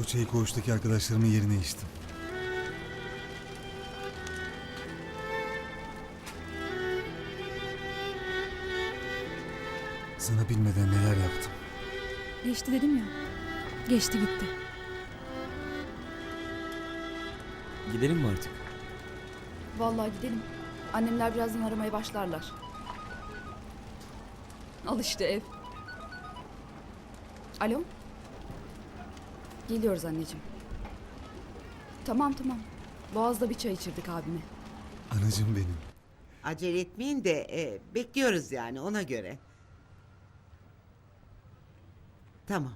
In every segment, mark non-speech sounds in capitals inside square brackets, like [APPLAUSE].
O çayı koğuştaki arkadaşlarımın yerine içtim. Sana bilmeden neler yaptım. Geçti dedim ya. Geçti gitti. Gidelim mi artık? Vallahi gidelim. Annemler birazdan aramaya başlarlar. Al işte ev. Alo? Geliyoruz anneciğim. Tamam tamam. Boğaz'da bir çay içirdik abime. Anacım benim. Acele etmeyin de e, bekliyoruz yani ona göre. Tamam.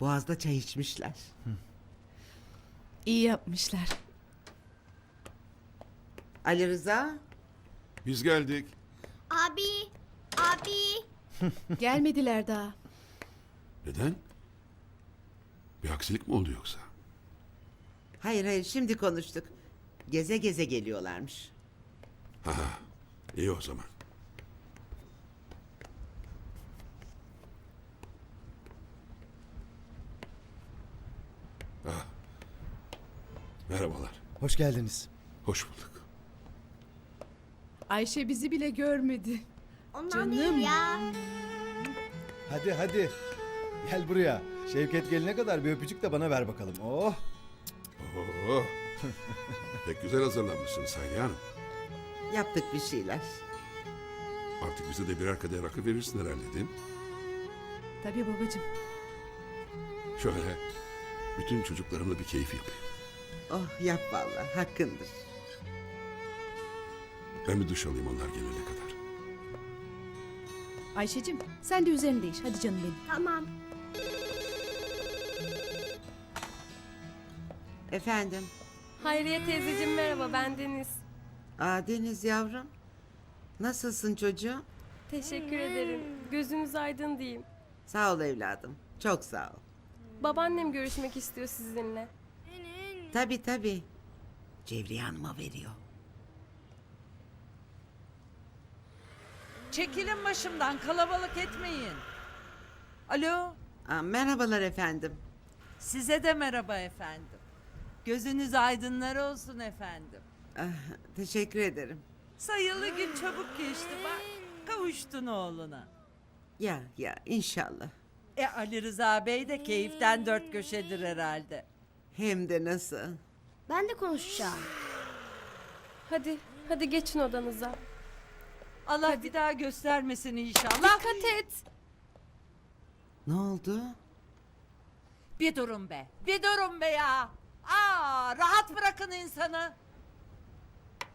Boğaz'da çay içmişler. İyi yapmışlar. Ali Rıza, Biz geldik. Abi, abi. Gelmediler daha. Neden? Bir aksilik mi oldu yoksa? hayır hayır şimdi konuştuk. Geze geze geliyorlarmış. İyi o zaman. Ah. Merhabalar. Hoş geldiniz. Hoş bulduk. Ayşe bizi bile görmedi. Ondan Canım. değil ya. Hadi hadi. Gel buraya. Şevket gelene kadar bir öpücük de bana ver bakalım. Oh. Oo. Pek güzel hazırlanmışsınız Hayriye Hanım. Yaptık bir şeyler. Artık bize de birer kadeh rakı verirsin herhalde değil mi? Tabii babacığım. Şöyle bütün çocuklarımla bir keyif yapayım. Oh yap vallahi hakkındır. Ben bir duş alayım onlar gelene kadar. Ayşe'cim sen de üzerini değiş. Hadi canım benim. Tamam. Efendim. Hayriye teyzeciğim merhaba ben Deniz. Aa Deniz yavrum. Nasılsın çocuğum? Teşekkür ederim. Gözünüz aydın diyeyim. Sağ ol evladım. Çok sağ ol. Babaannem görüşmek istiyor sizinle. Tabii tabii. Cevriye Hanım'a veriyor. Çekilin başımdan kalabalık etmeyin. Alo Aa, merhabalar efendim. size de merhaba efendim. Gözünüz aydınlar olsun efendim. Ah, teşekkür ederim. Sayılı gün çabuk geçti bak. Kavuştun oğluna. Ya ya inşallah. E Ali Rıza Bey de keyiften dört köşedir herhalde. Hem de nasıl? Ben de konuşacağım. Hadi, hadi geçin odanıza. Allah bir daha göstermesin inşallah. Dikkat et. Ne oldu? Bir durun be. Bir durun be ya. Aa, rahat bırakın insanı.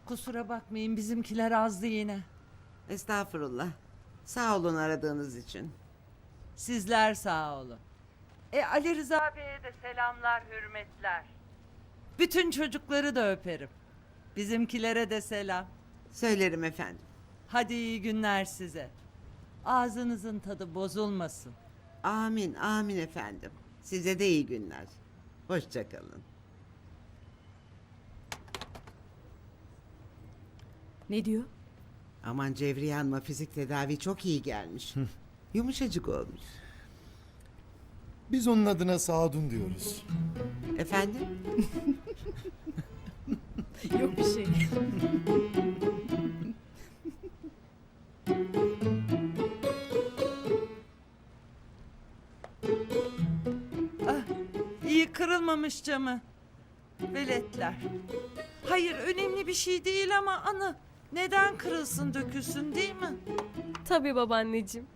Kusura bakmayın bizimkiler azdı yine. Estağfurullah. Sağ olun aradığınız için. Sizler sağ olun. E Ali Rıza Bey'e de selamlar, hürmetler. Bütün çocukları da öperim. Bizimkilere de selam. Söylerim efendim. Hadi iyi günler size. Ağzınızın tadı bozulmasın. Amin amin efendim. Size de iyi günler. Hoşçakalın. Ne diyor? Aman Cevriye Hanım'a fizik tedavi çok iyi gelmiş. Yumuşacık olmuş. Biz onun adına Sadun diyoruz. Efendim? [LAUGHS] Yok bir şey. İyi kırılmamış camı. Veletler. Hayır önemli bir şey değil ama anı. Neden kırılsın dökülsün değil mi? Tabii babaanneciğim.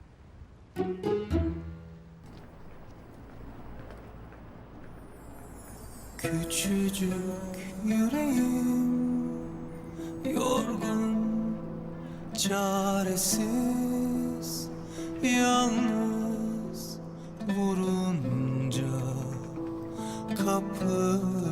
Küçücük yüreğim yorgun, çaresiz, yalnız vurunca kapımı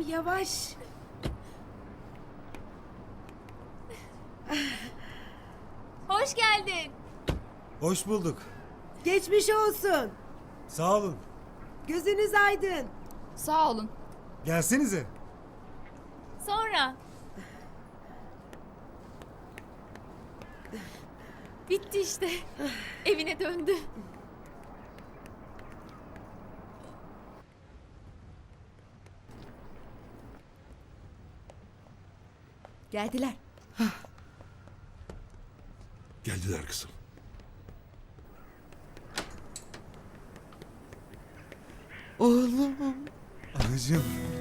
yavaş. Hoş geldin. Hoş bulduk. Geçmiş olsun. Sağ olun. Gözünüz aydın. Sağ olun. Gelsenize. Sonra. Bitti işte. Evine döndü. Geldiler. Geldiler kızım. Oğlum. Anacığım.